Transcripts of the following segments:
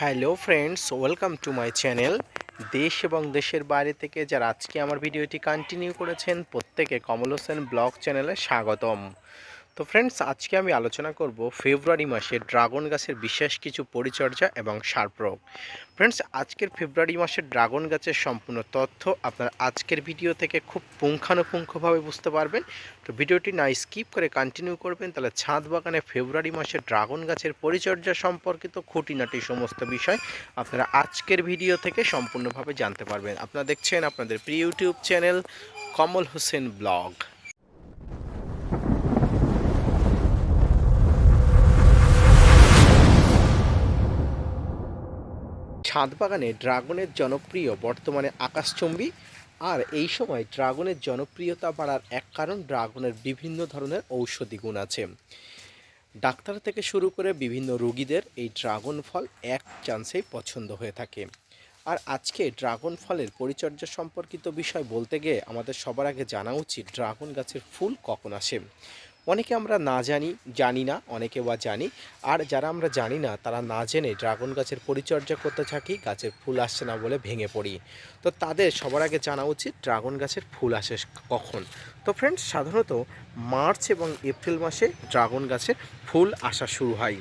Hello friends, welcome to my channel. দেশ এবং দেশের বাইরে থেকে যারা আজকে আমার ভিডিওটি কন্টিনিউ করেছেন, প্রত্যেকে কমল হোসেন ব্লগ চ্যানেলে স্বাগতম। তো ফ্রেন্ডস আজকে আমি আলোচনা করব ফেব্রুয়ারি মাসে ড্রাগন গাছের বিশেষ কিছু পরিচর্যা এবং সার প্রয়োগ। ফ্রেন্ডস আজকের ফেব্রুয়ারি মাসের ড্রাগন গাছের সম্পূর্ণ তথ্য আপনার আজকের ভিডিও থেকে খুব পুঙ্খানুপুঙ্খভাবে বুঝতে পারবেন। তো ভিডিওটি না স্কিপ করে কন্টিনিউ করবেন, তাহলে ছাদ বাগানে ফেব্রুয়ারি মাসে ড্রাগন গাছের পরিচর্যা সম্পর্কিত খুঁটিনাটি সমস্ত বিষয় আপনারা আজকের ভিডিও থেকে সম্পূর্ণভাবে জানতে পারবেন। আপনারা দেখছেন আপনাদের প্রিয় YouTube channel Kamal Hossain blog. ছাদ বাগানে ড্রাগনের জনপ্রিয় বর্তমানে আকাশচম্বী, আর এই সময় ড্রাগনের জনপ্রিয়তা বাড়ার এক কারণ ড্রাগনের বিভিন্ন ধরনের ঔষধি গুণ আছে। ডাক্তার থেকে শুরু করে বিভিন্ন রোগীদের এই ড্রাগন ফল এক চান্সেই পছন্দ হয়ে থাকে। আর আজকে ড্রাগন ফলের পরিচর্যা সম্পর্কিত বিষয় বলতে গিয়ে আমাদের সবার আগে জানা উচিত ড্রাগন গাছের ফুল কখন আসে। অনেকে আমরা না জানি জানি না, অনেকে বা জানি। আর যারা আমরা জানি না, তারা না জেনে ড্রাগন গাছের পরিচর্যা করতে থাকি, গাছের ফুল আসছে না বলে ভেঙে পড়ি। তো তাদের সবার আগে জানা উচিত, ড্রাগন গাছের ফুল আসে কখন। তো ফ্রেন্ডস সাধারণত মার্চ এবং এপ্রিল মাসে ড্রাগন গাছের ফুল আসা শুরু হয়।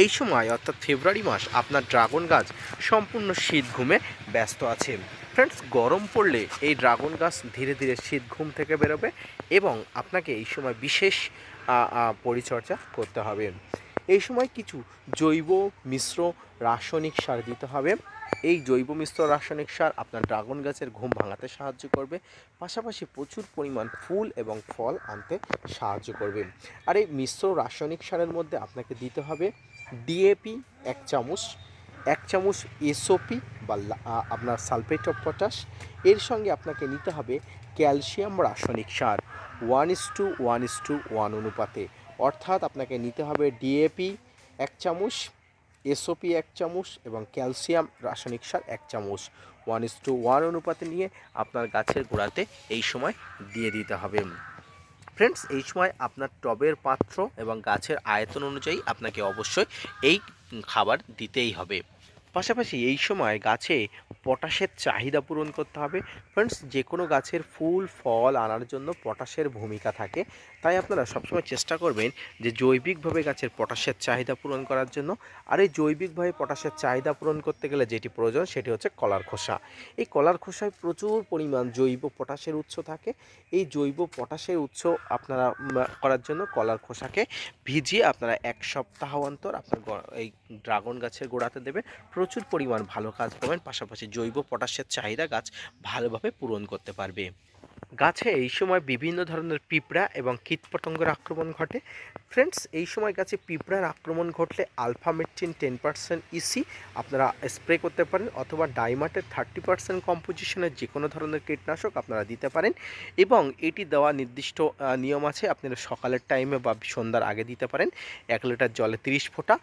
এই সময়, অর্থাৎ ফেব্রুয়ারি মাস, আপনার ড্রাগন গাছ সম্পূর্ণ শীত ঘুমে ব্যস্ত আছে। ফ্রেন্ডস গরম পড়লে এই ড্রাগন গাছ ধীরে ধীরে শীত ঘুম থেকে বেরোবে এবং আপনাকে এই সময় বিশেষ পরিচর্যা করতে হবে। এই সময় কিছু জৈব মিশ্র রাসায়নিক সার দিতে হবে। এই জৈব মিশ্র রাসায়নিক সার আপনার ড্রাগন গাছের ঘুম ভাঙাতে সাহায্য করবে, পাশাপাশি প্রচুর পরিমাণ ফুল এবং ফল আনতে সাহায্য করবে। আর এই মিশ্র রাসায়নিক সারের মধ্যে আপনাকে দিতে হবে ডিএপি এক চামচ এক চামচ এসওপি বা আপনার সালফেট অফ পটাশ। এর সঙ্গে আপনাকে নিতে হবে ক্যালসিয়াম রাসায়নিক সার one is to one is to one অনুপাতে। অর্থাৎ আপনাকে নিতে হবে ডিএপি এক চামচ এসওপি এক চামচ এবং ক্যালসিয়াম রাসায়নিক সার এক চামচ। ওয়ান ইস টু ওয়ান অনুপাতে নিয়ে আপনার গাছের গোড়াতে এই সময় দিয়ে দিতে হবে। ফ্রেন্ডস এই সময় আপনার টবের পাত্র এবং গাছের আয়তন অনুযায়ী আপনাকে অবশ্যই এই খাবার দিতেই হবে। পাশাপাশি এই সময় গাছে পটাশের চাহিদা পূরণ করতে হবে। ফ্রেন্ডস যে কোনো গাছের ফুল, ফল আনার জন্য পটাশের ভূমিকা থাকে। তাই আপনারা সবসময় চেষ্টা করবেন যে জৈবিকভাবে গাছের পটাশের চাহিদা পূরণ করার জন্য। আর এই জৈবিকভাবে পটাশের চাহিদা পূরণ করতে গেলে যেটি প্রয়োজন সেটি হচ্ছে কলার খোসা। এই কলার খোসায় প্রচুর পরিমাণ জৈব পটাশের উৎস থাকে। এই জৈব পটাশের উৎস আপনারা করার জন্য কলার খোসাকে ভিজিয়ে আপনারা এক সপ্তাহ অন্তর আপনার এই ড্রাগন গাছের গোড়াতে দেবেন। প্রচুর পরিমাণ ভালো কাজ পাবেন, পাশাপাশি জৈব পটাশের চাহিদা গাছ ভালোভাবে পূরণ করতে পারবে। গাছে এই সময় বিভিন্ন ধরনের পিঁপড়া এবং কীটপতঙ্গের আক্রমণ ঘটে। ফ্রেন্ডস এই সময় গাছে পিঁপড়ার আক্রমণ ঘটলে আলফামেট্রিন টেন পার্সেন্ট ইসি আপনারা স্প্রে করতে পারেন অথবা ডাইমাটের থার্টি পার্সেন্ট কম্পোজিশনের যে কোনো ধরনের কীটনাশক আপনারা দিতে পারেন এবং এটি দেওয়া নির্দিষ্ট নিয়ম আছে আপনারা সকালের টাইমে বা সন্ধ্যার আগে দিতে পারেন। এক লিটার জলে তিরিশ ফোঁটা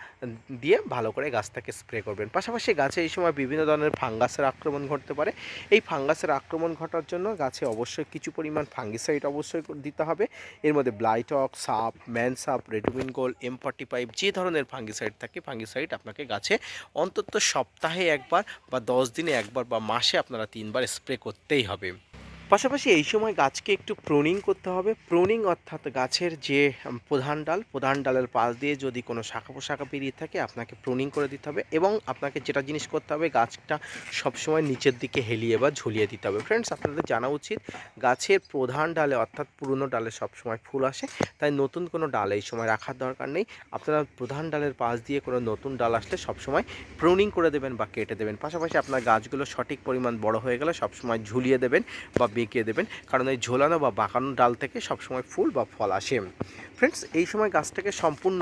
দিয়ে ভালো করে গাছটাকে স্প্রে করবেন। পাশাপাশি গাছে এই সময় বিভিন্ন ধরনের ফাঙ্গাসের আক্রমণ ঘটতে পারে। এই ফাঙ্গাসের আক্রমণ ঘটার জন্য গাছে অবশ্যই কিছু পরিমাণ ফাঙ্গিসাইড অবশ্যই দিতে হবে। এর মধ্যে ব্লাইটক সাপ ম্যান সাপ Ridomil gold M forty five যে ধরনের ফাঙ্গিসাইড থাকে ফাঙ্গিসাইড আপনাকে গাছে অন্তত সপ্তাহে একবার বা দশ দিনে একবার বা মাসে আপনারা তিনবার স্প্রে করতেই হবে। পাশাপাশি এই সময় গাছকে একটু প্রুনিং করতে হবে। প্রুনিং অর্থাৎ গাছের যে প্রধান ডাল, প্রধান ডালের পাশ দিয়ে যদি কোনো শাখা পোশাখা বেরিয়ে থাকে, আপনাকে প্রুনিং করে দিতে হবে এবং আপনাকে যেটা জিনিস করতে হবে, গাছটা সবসময় নিচের দিকে হেলিয়ে বা ঝুলিয়ে দিতে হবে। ফ্রেন্ডস আপনাদের জানা উচিত, গাছের প্রধান ডালে অর্থাৎ পুরনো ডালে সবসময় ফুল আসে, তাই নতুন কোনো ডাল এই সময় রাখার দরকার নেই। আপনারা প্রধান ডালের পাশ দিয়ে কোনো নতুন ডাল আসলে সবসময় প্রুনিং করে দেবেন বা কেটে দেবেন। পাশাপাশি আপনার গাছগুলো সঠিক পরিমাণ বড় হয়ে গেলে সবসময় ঝুলিয়ে দেবেন বা বেঁকিয়ে দেবেন। কারণ এই ঝোলানো বা বাঁকানো ডাল থেকে সবসময় ফুল বা ফল আসে। ফ্রেন্ডস এই সময় গাছটাকে সম্পূর্ণ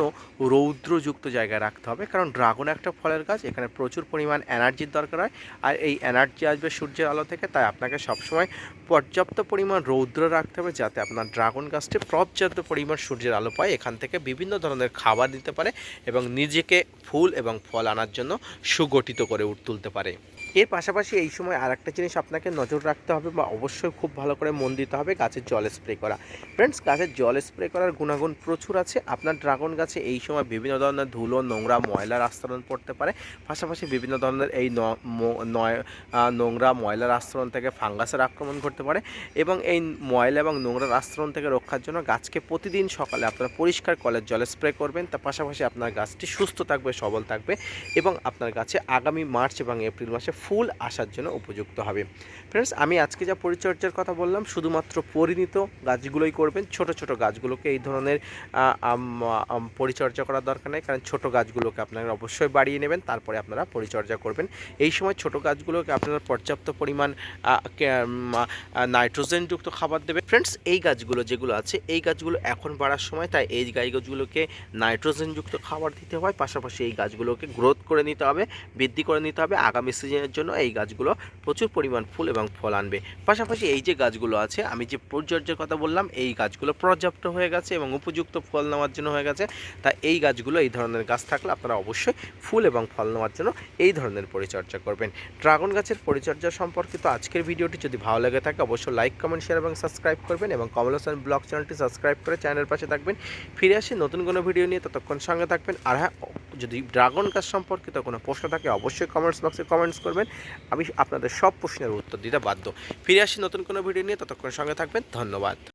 রৌদ্রযুক্ত জায়গায় রাখতে হবে। কারণ ড্রাগন একটা ফলের গাছ, এখানে প্রচুর পরিমাণ এনার্জির দরকার হয়। আর এই এনার্জি আসবে সূর্যের আলো থেকে, তাই আপনাকে সবসময় পর্যাপ্ত পরিমাণ রৌদ্র রাখতে হবে যাতে আপনার ড্রাগন গাছটি পর্যাপ্ত পরিমাণ সূর্যের আলো পায়। এখান থেকে বিভিন্ন ধরনের খাবার দিতে পারে এবং নিজেকে ফুল এবং ফল আনার জন্য সুগঠিত করে তুলতে পারে। এর পাশাপাশি এই সময় আর একটা জিনিস আপনাকে নজর রাখতে হবে বা অবশ্যই খুব ভালো করে মন দিতে হবে, গাছের জল স্প্রে করা। ফ্রেন্ডস গাছের জল স্প্রে করার গুণাগুণ প্রচুর আছে। আপনার ড্রাগন গাছে এই সময় বিভিন্ন ধরনের ধুলো, নোংরা ময়লার আস্তরণ পড়তে পারে। পাশাপাশি বিভিন্ন ধরনের এই নয় নোংরা ময়লার আস্তরণ থেকে ফাঙ্গাসের আক্রমণ করতে পারে এবং এই ময়লা এবং নোংরার আস্তরণ থেকে রক্ষার জন্য গাছকে প্রতিদিন সকালে আপনারা পরিষ্কার কলের জলে স্প্রে করবেন। তার পাশাপাশি আপনার গাছটি সুস্থ থাকবে, সবল থাকবে এবং আপনার গাছে আগামী মার্চ এবং এপ্রিল মাসে ফুল আসার জন্য উপযুক্ত হবে। ফ্রেন্ডস আমি আজকে যা পরিচর্যার কথা বললাম, শুধুমাত্র পরিণত গাছগুলোই করবেন। ছোট ছোট গাছগুলোকে এই ধরনের পরিচর্যা করার দরকার নেই। কারণ ছোট গাছগুলোকে আপনারা অবশ্যই বাড়িয়ে নেবেন, তারপরে আপনারা পরিচর্যা করবেন। এই সময় ছোট গাছগুলোকে আপনারা পর্যাপ্ত পরিমাণ নাইট্রোজেনযুক্ত খাবার দেবে ফ্রেন্ডস এই গাছগুলো যেগুলো আছে, এই গাছগুলো এখন বাড়ার সময়, তাই এই গাছগুলোকে নাইট্রোজেনযুক্ত খাবার দিতে হয়। পাশাপাশি এই গাছগুলোকে গ্রোথ করে নিতে হবে, বৃদ্ধি করে নিতে হবে। আগামী সিজনের জন্য এই গাছগুলো প্রচুর পরিমাণ ফুল এবং ফল আনবে। পাশাপাশি এই যে গাছগুলো আছে, আমি যে পরিচর্যার কথা বললাম, এই গাছগুলো পর্যাপ্ত হয়ে গেছে এবং উপযুক্ত ফল নেওয়ার জন্য হয়ে গেছে। তা এই গাছগুলো এই ধরনের গাছ থাকলে আপনারা অবশ্যই ফুল এবং ফল নেওয়ার জন্য এই ধরনের পরিচর্যা করবেন। ড্রাগন গাছের পরিচর্যা সম্পর্কিত আজকের ভিডিওটি যদি ভালো লেগে থাকে, অবশ্যই লাইক, কমেন্ট, শেয়ার এবং সাবস্ক্রাইব করবেন এবং কমলসন ব্লগ চ্যানেলটি সাবস্ক্রাইব করে চ্যানেলের পাশে থাকবেন। ফিরে আসি নতুন কোনো ভিডিও নিয়ে, ততক্ষণ সঙ্গে থাকবেন। আর হ্যাঁ যদি ড্রাগন গাছ সম্পর্কিত কোনো প্রশ্ন থাকে, অবশ্যই কমেন্টস বক্সে কমেন্টস করবেন। আমি আপনাদের সব প্রশ্নের উত্তর দিতে বাধ্য। ফিরে আসি নতুন কোনো ভিডিও নিয়ে ততক্ষণ সঙ্গে থাকবেন। ধন্যবাদ।